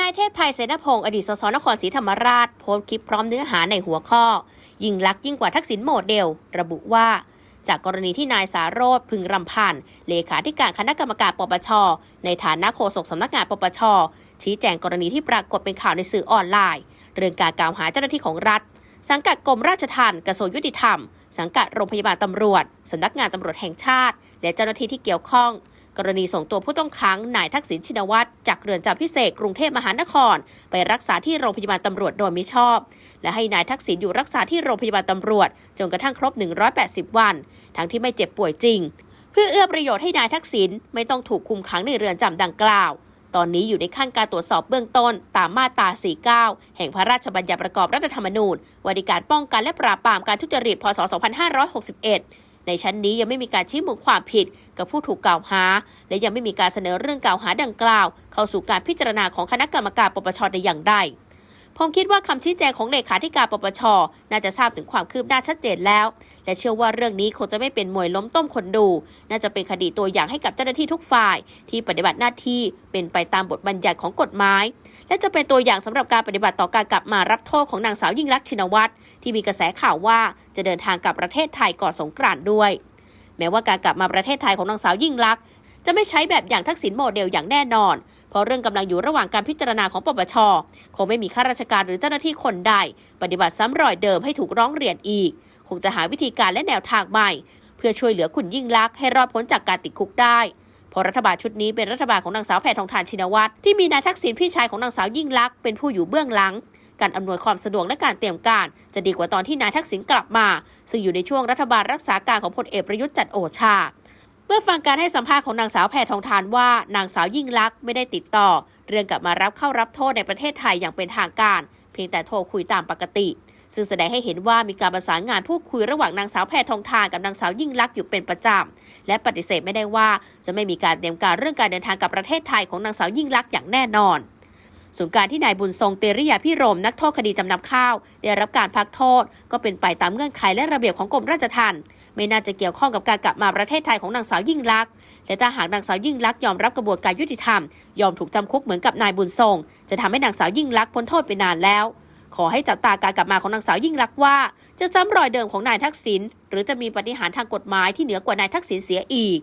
นายเทพไทยเสนาพงศ์อดีตสสนครศรีธรรมราชโพสต์คลิปพร้อมเนื้อหาในหัวข้อ ยิ่งลักยิ่งกว่าทักษิณโมเดล ระบุว่า จากกรณีที่นายสารโรธพึงรำพันเลขาธิการคณะกรรมการปปช ในฐานะโฆษกสำนักงานปปช ชี้แจงกรณีที่ปรากฏเป็นข่าวในสื่อออนไลน์ เรื่องการกล่าวหาเจ้าหน้าที่ของรัฐ สังกัดกรมราชทัณฑ์กระทรวงยุติธรรม สังกัดโรงพยาบาลตำรวจสำนักงานตำรวจแห่งชาติ และเจ้าหน้าที่ที่เกี่ยวข้อง กรณีส่งตัวผู้ต้องขังนายทักษิณชินวัตรจากเรือนจำพิเศษกรุงเทพมหานคร ไปรักษาที่โรงพยาบาลตำรวจโดยมิชอบ และให้นายทักษิณอยู่รักษาที่โรงพยาบาลตำรวจ จนกระทั่งครบ 180 วัน ทั้งที่ไม่เจ็บป่วยจริง เพื่อเอื้อประโยชน์ให้นายทักษิณไม่ต้องถูกคุมขังในเรือนจำดังกล่าวตอนนี้อยู่ในขั้นการตรวจสอบเบื้องต้นตามมาตรา 49 แห่งพระราชบัญญัติประกอบรัฐธรรมนูญว่าด้วยการป้องกันและปราบปรามการทุจริต พศ 2561 ในชั้นนี้ยังไม่มีการชี้มูลความผิดกับผู้ถูกกล่าวหา และยังไม่มีการเสนอเรื่องกล่าวหาดังกล่าว เข้าสู่การพิจารณาของคณะกรรมการปปชแต่อย่างใด ผมคิดว่าคำชี้แจงของเลขาธิการปปช น่าจะทราบถึงความคืบหน้าชัดเจนแล้ว และเชื่อว่าเรื่องนี้คงจะไม่เป็นมวยล้มต้มคนดู น่าจะเป็นคดีตัวอย่างให้กับเจ้าหน้าที่ทุกฝ่าย ที่ปฏิบัติหน้าที่เป็นไปตามบทบัญญัติของกฎหมาย และจะเป็นตัวอย่างสำหรับการปฏิบัติต่อการกลับมารับโทษของนางสาวยิ่งรักษณ์ชินวัตรที่มีกระแสข่าวว่าจะเดินทางกลับประเทศไทยก่อนสงกรานต์ด้วย แม้ว่าการกลับมาประเทศไทยของนางสาวยิ่งลักษณ์จะไม่ใช้แบบอย่างทักษิณโมเดลอย่างแน่นอน เพราะเรื่องกำลังอยู่ระหว่างการพิจารณาของปปช คงไม่มีข้าราชการหรือเจ้าหน้าที่คนใด ปฏิบัติซ้ำรอยเดิมให้ถูกร้องเรียนอีก คงจะหาวิธีการและแนวทางใหม่ เพื่อช่วยเหลือคุณยิ่งลักษณ์ให้รอดพ้นจากการติดคุกได้เพราะรัฐบาลชุดนี้เป็นรัฐบาลของนางสาวแพทองทานชินวัตรที่มีนายทักษิณพี่ชายของนางสาวยิ่งลักษณ์เป็นผู้อยู่เบื้องหลัง การอำนวยความสะดวกและการเตรียมการ จะดีกว่าตอนที่นายทักษิณกลับมา ซึ่งอยู่ในช่วงรัฐบาลรักษาการของพลเอกประยุทธ์จันทร์โอชา เมื่อฟังการให้สัมภาษณ์ของนางสาวแพทองทานว่านางสาวยิ่งลักษณ์ไม่ได้ติดต่อ เรื่องกลับมารับเข้ารับโทษในประเทศไทยอย่างเป็นทางการ เพียงแต่โทรคุยตามปกติ ซึ่งแสดงให้เห็นว่ามีการประสานงานพูดคุยระหว่างนางสาวแพทองทานกับนางสาวยิ่งลักษณ์อยู่เป็นประจำและปฏิเสธไม่ได้ว่าจะไม่มีการเตรียมการเรื่องการเดินทางกับประเทศไทยของนางสาวยิ่งลักษณ์อย่างแน่นอนส่วนการที่นายบุญทรงเตริยาพิรมนักโทษคดีจำนำข้าว ได้รับการพักโทษ ก็เป็นไปตามเงื่อนไขและระเบียบของกรมราชทัณฑ์ ไม่น่าจะเกี่ยวข้องกับการกลับมาประเทศไทยของนางสาวยิ่งลักษณ์และถ้าหากนางสาวยิ่งลักษณ์ยอมรับกระบวนการยุติธรรม ยอมถูกจำคุกเหมือนกับนายบุญทรง จะทำให้นางสาวยิ่งลักษณ์พ้นโทษไปนานแล้ว ขอให้จับตาการกลับมาของนางสาวยิ่งลักษณ์ว่า จะซ้ำรอยเดิมของนายทักษิณหรือจะมีปฏิหารทางกฎหมายที่เหนือกว่านายทักษิณเสียอีก